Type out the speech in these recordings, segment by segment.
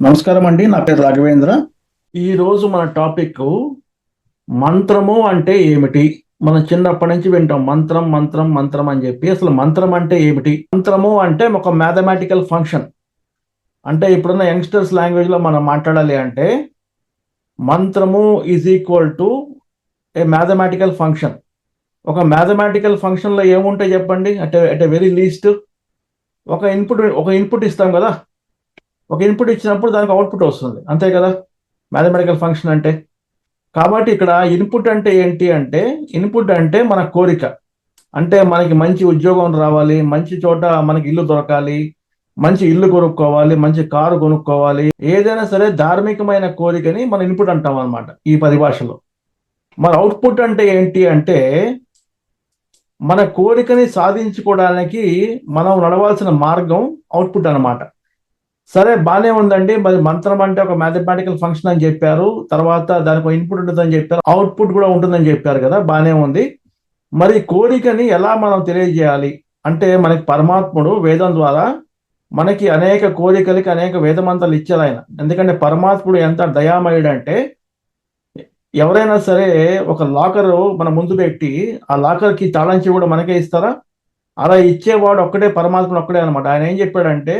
నమస్కారం అండి నా పేరు రాఘవేంద్ర. ఈరోజు మన టాపిక్ మంత్రము అంటే ఏమిటి? మనం చిన్నప్పటి నుంచి వింటాం మంత్రం మంత్రం మంత్రం అని చెప్పి. అసలు మంత్రం అంటే ఏమిటి? మంత్రము అంటే ఒక మ్యాథమెటికల్ ఫంక్షన్ అంటే ఇప్పుడున్న యంగ్స్టర్స్ లాంగ్వేజ్లో మనం మాట్లాడాలి అంటే మంత్రము is equal to a mathematical function ఒక మ్యాథమెటికల్ ఫంక్షన్లో ఏముంటాయి చెప్పండి? అంటే అట్ వెరీ లీస్ట్ ఒక ఇన్పుట్ ఒక ఇన్పుట్ ఇస్తాం కదా. ఒక ఇన్పుట్ ఇచ్చినప్పుడు దానికి అవుట్పుట్ వస్తుంది. అంతే కదా? మ్యాథమెటికల్ ఫంక్షన్ అంటే. కాబట్టి ఇక్కడ ఇన్పుట్ అంటే ఏంటి అంటే ఇన్పుట్ అంటే మన కోరిక. అంటే మనకి మంచి ఉద్యోగం రావాలి మంచి చోట మనకి ఇల్లు దొరకాలి మంచి ఇల్లు కొనుక్కోవాలి మంచి కారు కొనుక్కోవాలి. ఏదైనా సరే ధార్మికమైన కోరికని మన ఇన్పుట్ అంటాం అనమాట ఈ పరిభాషలో. మన అవుట్పుట్ అంటే ఏంటి అంటే మన కోరికని సాధించుకోవడానికి మనం నడవాల్సిన మార్గం అవుట్పుట్ అనమాట సరే బానే ఉందండి. మరి మంత్రం అంటే ఒక మ్యాథమెటికల్ ఫంక్షన్ అని చెప్పారు. తర్వాత దానికి ఇన్పుట్ ఉంటుందని చెప్పారు. అవుట్పుట్ కూడా ఉంటుందని చెప్పారు కదా బానే ఉంది. మరి కోరికని ఎలా మనం తెలియజేయాలి? అంటే మనకి పరమాత్ముడు వేదం ద్వారా మనకి అనేక కోరికలకి అనేక వేదమంతాలు ఇచ్చారు ఆయన. ఎందుకంటే పరమాత్ముడు ఎంత దయామయుడు అంటే ఎవరైనా సరే ఒక లాకర్ మన ముందు పెట్టి ఆ లాకర్కి తాళంచి కూడా మనకే ఇస్తారా? అలా ఇచ్చేవాడు ఒక్కడే పరమాత్ముడు ఒక్కడే అనమాట ఆయన ఏం చెప్పాడంటే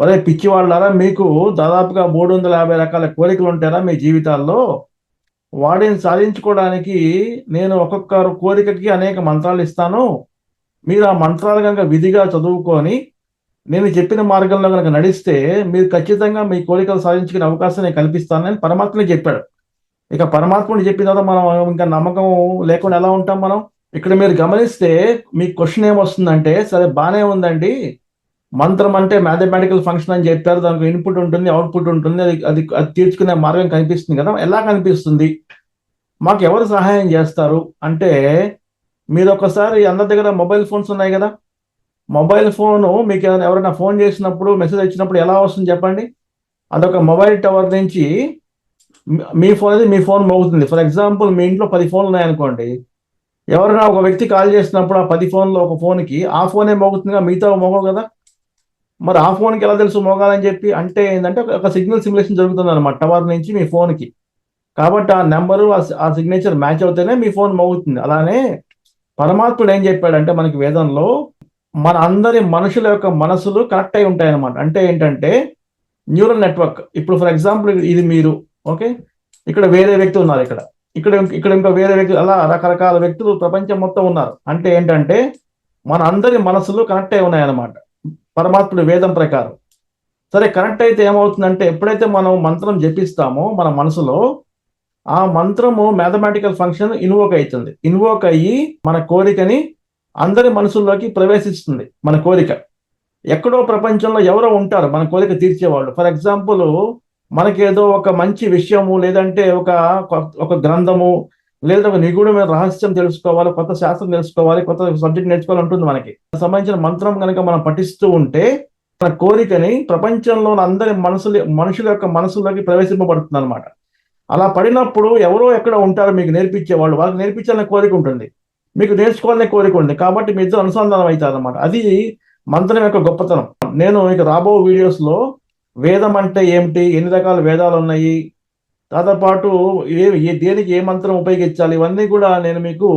ఒరే పిచ్చి వాళ్ళారా మీకు దాదాపుగా మూడు వందల యాభై రకాల కోరికలు ఉంటారా మీ జీవితాల్లో? వాడిని సాధించుకోవడానికి నేను ఒక్కొక్క కోరికకి అనేక మంత్రాలు ఇస్తాను. మీరు ఆ మంత్రాలు కనుక విధిగా చదువుకొని నేను చెప్పిన మార్గంలో కనుక నడిస్తే మీరు ఖచ్చితంగా మీ కోరికలు సాధించుకునే అవకాశం నేను కల్పిస్తానని పరమాత్మని చెప్పాడు. ఇక పరమాత్ముడు చెప్పిన తర్వాత మనం ఇంకా నమ్మకం లేకుండా ఎలా ఉంటాం మనం? ఇక్కడ మీరు గమనిస్తే మీ క్వశ్చన్ ఏమొస్తుందంటే సరే బాగానే ఉందండి. మంత్రం అంటే మ్యాథమెటికల్ ఫంక్షన్ అని చెప్పారు. దానికి ఇన్పుట్ ఉంటుంది అవుట్పుట్ ఉంటుంది. అది అది అది తీర్చుకునే మార్గం కనిపిస్తుంది కదా. ఎలా కనిపిస్తుంది? మాకు ఎవరు సహాయం చేస్తారు? అంటే మీరు ఒకసారి అందరి దగ్గర మొబైల్ ఫోన్స్ ఉన్నాయి కదా. మొబైల్ ఫోను మీకు ఎవరైనా ఫోన్ చేసినప్పుడు మెసేజ్ వచ్చినప్పుడు ఎలా వస్తుంది చెప్పండి? అదొక మొబైల్ టవర్ నుంచి మీ ఫోన్ అది మీ ఫోన్ మోగుతుంది. ఫర్ ఎగ్జాంపుల్ మీ ఇంట్లో పది ఫోన్లు ఉన్నాయనుకోండి ఎవరైనా ఒక వ్యక్తి కాల్ చేసినప్పుడు ఆ పది ఫోన్లో ఒక ఫోన్కి ఆ ఫోనే మోగుతుందిగా? మిగతా మోగవు కదా. మరి ఆ ఫోన్కి ఎలా తెలుసు మోగాలని చెప్పి? అంటే ఏంటంటే ఒక సిగ్నల్ సిమ్యులేషన్ జరుగుతుంది అనమాట టవర్ నుంచి మీ ఫోన్కి. కాబట్టి ఆ నెంబరు ఆ సిగ్నేచర్ మ్యాచ్ అవుతేనే మీ ఫోన్ మోగుతుంది. అలానే పరమాత్ముడు ఏం చెప్పాడంటే మనకి వేదంలో మన అందరి మనుషుల యొక్క మనసులు కనెక్ట్ అయి ఉంటాయి అనమాట అంటే ఏంటంటే న్యూరల్ నెట్వర్క్. ఇప్పుడు ఫర్ ఎగ్జాంపుల్ ఇది మీరు ఓకే? ఇక్కడ వేరే వ్యక్తి ఉన్నారు ఇక్కడ. ఇక్కడ ఇక్కడ ఇంకా వేరే వ్యక్తి అలా రకరకాల వ్యక్తులు ప్రపంచం మొత్తం ఉన్నారు. అంటే ఏంటంటే మన అందరి మనసులు కనెక్ట్ అయి ఉన్నాయన్నమాట. పరమాత్ముడు వేదం ప్రకారం. సరే కనెక్ట్ అయితే ఏమవుతుందంటే ఎప్పుడైతే మనం మంత్రం జపిస్తామో మన మనసులో ఆ మంత్రము మ్యాథమెటికల్ ఫంక్షన్ ఇన్వోక్ అవుతుంది. ఇన్వోక్ అయ్యి మన కోరికని అందరి మనసుల్లోకి ప్రవేశిస్తుంది మన కోరిక. ఎక్కడో ప్రపంచంలో ఎవరో ఉంటారు మన కోరిక తీర్చేవాళ్ళు. ఫర్ ఎగ్జాంపుల్ మనకేదో ఒక మంచి విషయము లేదంటే ఒక ఒక గ్రంథము లేదా ఒక నిగూఢమైన రహస్యం తెలుసుకోవాలి కొత్త శాస్త్రం తెలుసుకోవాలి కొత్త సబ్జెక్ట్ నేర్చుకోవాలి ఉంటుంది మనకి సంబంధించిన మంత్రం కనుక మనం పఠిస్తూ ఉంటే మన కోరికని ప్రపంచంలో అందరి మనసులు మనుషుల యొక్క మనసులోకి ప్రవేశింపబడుతుంది అనమాట అలా పడినప్పుడు ఎవరో ఎక్కడ ఉంటారో మీకు నేర్పించేవాళ్ళు. వాళ్ళకి నేర్పించాలనే కోరిక ఉంటుంది. మీకు నేర్చుకోవాలనే కోరిక ఉంది. కాబట్టి మీ ఇద్దరు అనుసంధానం అవుతారు అనమాట అది మంత్రం యొక్క గొప్పతనం. నేను ఇక రాబో వీడియోస్లో వేదం అంటే ఏమిటి? ఎన్ని రకాల వేదాలు ఉన్నాయి? దాంతో పాటు ఏ దేనికి ఏ మంత్రం ఉపయోగించాలి? ఇవన్నీ కూడా నేను మీకు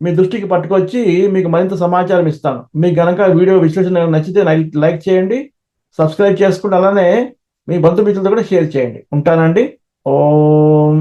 మీ దృష్టికి పట్టుకొచ్చి మీకు మరింత సమాచారం ఇస్తాను. మీకు గనక వీడియో విశ్లేషణ నచ్చితే లైక్ చేయండి సబ్స్క్రైబ్ చేసుకుంటే అలానే మీ బంధుమిత్రులతో కూడా షేర్ చేయండి. ఉంటానండి. ఓం.